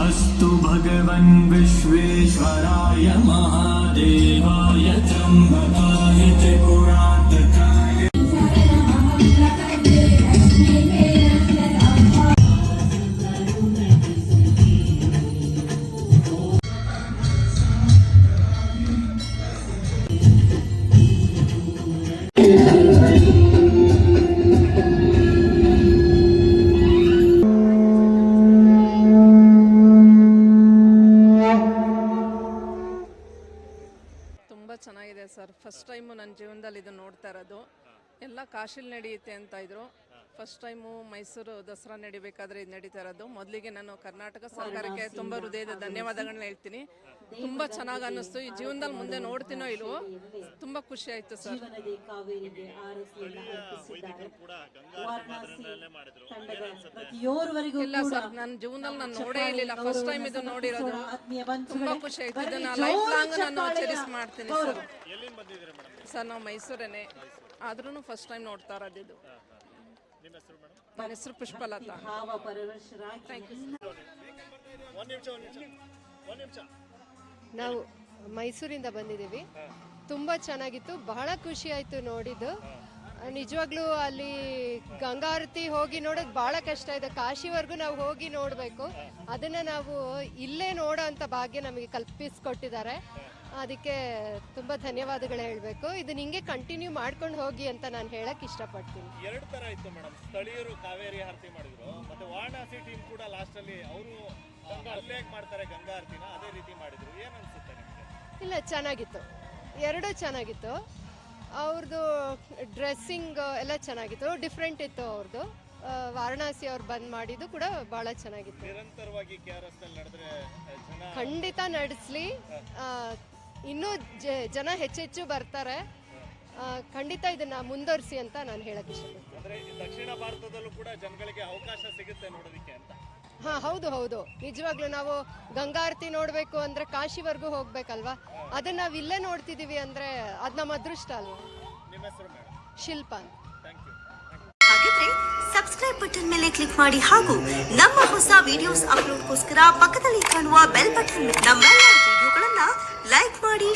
अस्तु भगवन् विश्वेश्वराय महादेवाय त्र्यम्बकाय ಚೆನ್ನಾಗಿದೆ ಸರ್. ಫಸ್ಟ್ ಟೈಮು ನನ್ನ ಜೀವನದಲ್ಲಿ ಇದು ನೋಡ್ತಾ ಇರೋದು. ಎಲ್ಲ ಕಾಶಿಲಿ ನಡೆಯುತ್ತೆ ಅಂತ ಇದ್ರು. ಫಸ್ಟ್ ಟೈಮು ಮೈಸೂರು ದಸರಾ ನಡಿಬೇಕಾದ್ರೆ ಇದು ನಡೀತಾ ಇರೋದು. ಮೊದಲಿಗೆ ನಾನು ಕರ್ನಾಟಕ ಸರ್ಕಾರಕ್ಕೆ ತುಂಬ ಹೃದಯದ ಧನ್ಯವಾದಗಳನ್ನ ಹೇಳ್ತೀನಿ. ತುಂಬ ಚೆನ್ನಾಗಿ ಅನ್ನಿಸ್ತು. ಈ ಜೀವನದಲ್ಲಿ ಮುಂದೆ ನೋಡ್ತೀನೋ ಇಲ್ವೋ ತುಂಬ ಖುಷಿ ಆಯ್ತು ಸರ್. ಇಲ್ಲ ಸರ್ ನನ್ನ ಜೀವನದಲ್ಲಿ ನಾನು ನೋಡೇ ಇರಲಿಲ್ಲ. ಫಸ್ಟ್ ಟೈಮ್ ಇದು ನೋಡಿರೋದು. ತುಂಬಾ ಖುಷಿ ಆಯ್ತು. ಇದನ್ನ ಲೈಫ್ ಲಾಂಗ್ ನಾನು ಆಚರಿಸ್ ಚೆರಿಸ್ ಮಾಡ್ತೀನಿ. ಸರ್ ಸರ್ ನಾವು ಮೈಸೂರೇನೆ. ಆದ್ರೂ ಫಸ್ಟ್ ಟೈಮ್ ನೋಡ್ತಾ ಇರೋದು ಇದು ನನ್ನ ಹೆಸರು ಪುಷ್ಪಲತಾ. ಭಾವ ಪರವಶರಾಗಿ ನಾವು ಮೈಸೂರಿಂದ ಬಂದಿದ್ದೀವಿ. ತುಂಬ ಚೆನ್ನಾಗಿತ್ತು. ಬಹಳ ಖುಷಿ ಆಯಿತು ನೋಡಿದ್ದು. ನಿಜವಾಗ್ಲೂ ಅಲ್ಲಿ ಗಂಗಾರತಿ ಹೋಗಿ ನೋಡೋದು ಭಾಳ ಕಷ್ಟ ಇದೆ. ಕಾಶಿವರೆಗೂ ನಾವು ಹೋಗಿ ನೋಡಬೇಕು. ಅದನ್ನು ನಾವು ಇಲ್ಲೇ ನೋಡೋ ಅಂಥ ಭಾಗ್ಯ ನಮಗೆ ಕಲ್ಪಿಸ್ಕೊಟ್ಟಿದ್ದಾರೆ. ಅದಕ್ಕೆ ತುಂಬ ಧನ್ಯವಾದಗಳು ಹೇಳಬೇಕು. ಇದನ್ನ ಹಿಂಗೆ ಕಂಟಿನ್ಯೂ ಮಾಡ್ಕೊಂಡು ಹೋಗಿ ಅಂತ ನಾನು ಹೇಳಕ್ಕೆ ಇಷ್ಟಪಡ್ತೀನಿ. ಎರಡು ತರ ಇತ್ತು ಮೇಡಮ್. ಸ್ಥಳೀಯರು ಕಾವೇರಿ ಆರತಿ ಮಾಡಿದ್ರು ಮತ್ತೆ ವಾರಣಾಸಿ ಟೀಮ್ ಕೂಡ ಲಾಸ್ಟ್ ಅಲ್ಲಿ ಅವರು ಅಲ್ಲೇ ಮಾಡ್ತಾರೆ ಗಂಗಾ ಆರತಿನ ಅದೇ ರೀತಿ ಮಾಡಿದ್ರು. ಏನ್ ಅನ್ಸುತ್ತೆ ನಿಮ್ಗೆ? ಇಲ್ಲ ಚೆನ್ನಾಗಿತ್ತು. ಎರಡೂ ಚೆನ್ನಾಗಿತ್ತು. ಅವ್ರದ್ದು ಡ್ರೆಸ್ಸಿಂಗ್ ಎಲ್ಲ ಚೆನ್ನಾಗಿತ್ತು. ಡಿಫ್ರೆಂಟ್ ಇತ್ತು ಅವ್ರದ್ದು ವಾರಣಾಸಿ ಅವ್ರು ಬಂದ್ ಮಾಡಿದ್ದು ಕೂಡ ಬಹಳ ಚೆನ್ನಾಗಿತ್ತು. ನಿರಂತರವಾಗಿ ನಲ್ಲಿ ನಡೆದ್ರೆ ಜನ ಖಂಡಿತ ನಡೆಸಲಿ. ಇನ್ನೂ ಜ- ಜನ ಹೆಚ್ಚೆಚ್ಚು ಬರ್ತಾರೆ. ಖಂಡಿತ ಇದನ್ನ ಮುಂದುವರಿಸಿ ಅಂತ ನಾನು ಹೇಳಕ್ ಇಷ್ಟಪಡ್ತೀನಿ. ಅಂದ್ರೆ ದಕ್ಷಿಣ ಭಾರತದಲ್ಲೂ ಕೂಡ ಜನಗಳಿಗೆ ಅವಕಾಶ ಸಿಗುತ್ತೆ ನೋಡೋದಕ್ಕೆ ಅಂತ. ಹಾ ಹೌದು ಹೌದು. ನಿಜವಾಗ್ಲೂ ನಾವು ಗಂಗಾರತಿ ನೋಡಬೇಕು ಅಂದ್ರೆ ಕಾಶಿವರೆಗೂ ಹೋಗ್ಬೇಕಲ್ವಾ? ಅದನ್ನ ನಾವಿಲ್ಲೇ ಇಲ್ಲೇ ನೋಡ್ತಿದೀವಿ ಅಂದ್ರೆ ಅದ್ ನಮ್ಮ ಅದೃಷ್ಟ ಅಲ್ವಾ? ನಿಮ್ಮ ಹೆಸರು ಮೇಡಮ್? ಶಿಲ್ಪ ಅಂತ. ಥ್ಯಾಂಕ್ ಯು ಹಾಗಿದ್ರೆ ಸಬ್ಸ್ಕ್ರೈಬ್ ಬಟನ್ ಮೇಲೆ ಕ್ಲಿಕ್ ಮಾಡಿ ಹಾಗೂ ನಮ್ಮ ಹೊಸ ವಿಡಿಯೋಸ್ ಅಪ್ಲೋಡ್ಗೋಸ್ಕರ ಪಕ್ಕದಲ್ಲಿ ಕಾಣುವ